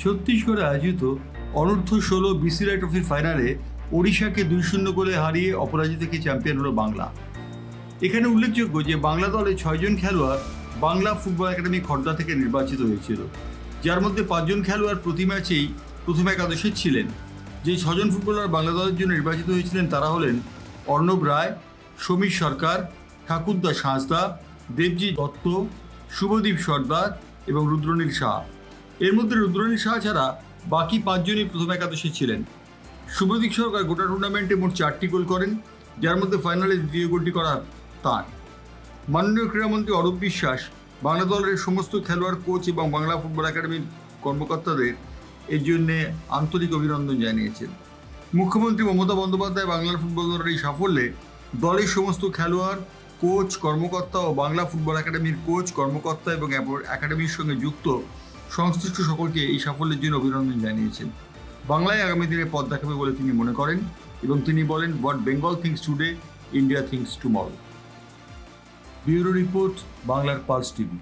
ছত্তিশগড়ে আয়োজিত অনূর্ধ্ব ষোলো বিসিরাই ট্রফির ফাইনালে ওড়িশাকে দুই শূন্য গোলে হারিয়ে অপরাজিত থেকে চ্যাম্পিয়ন হলো বাংলা। এখানে উল্লেখযোগ্য যে বাংলা দলে ছয়জন খেলোয়াড় বাংলা ফুটবল একাডেমি খর্দা থেকে নির্বাচিত হয়েছিল। যার মধ্যে পাঁচজন খেলোয়াড় প্রতি ম্যাচেই প্রথম একাদশে ছিলেন। যে ছজন ফুটবলার বাংলা দলের জন্য নির্বাচিত হয়েছিলেন তারা হলেন অর্ণব রায়, সমীর সরকার, ঠাকুরদা সাঁসদা দেবজি দত্ত, শুভদীপ সর্দার এবং রুদ্রনীল শাহ এর মধ্যে রুদ্রনীল শাহ ছাড়া বাকি পাঁচজনই প্রথম একাদশে ছিলেন। শুভদীপ সরকার গোটা টুর্নামেন্টে মোট চারটি গোল করেন, যার মধ্যে ফাইনালে দ্বিতীয় গোলটি করা তার। মাননীয় ক্রীড়ামন্ত্রী অরূপ বিশ্বাস, বাংলা দলের সমস্ত খেলোয়াড় কোচ এবং বাংলা ফুটবল একাডেমির কর্মকর্তাদের এর জন্যে আন্তরিক অভিনন্দন জানিয়েছেন। মুখ্যমন্ত্রী মমতা বন্দ্যোপাধ্যায় বাংলার ফুটবল দলের এই সাফল্যে দলের সমস্ত খেলোয়াড় কোচ কর্মকর্তা ও বাংলা ফুটবল একাডেমির কোচ কর্মকর্তা এবং একাডেমির সঙ্গে যুক্ত সংশ্লিষ্ট সকলকে এই সাফল্যের জন্য অভিনন্দন জানিয়েছেন। বাংলায় আগামী দিনে পথ দেখাবে বলে তিনি মনে করেন এবং তিনি বলেন what Bengal thinks today India thinks tomorrow bureau report, বাংলার পালস টিভি।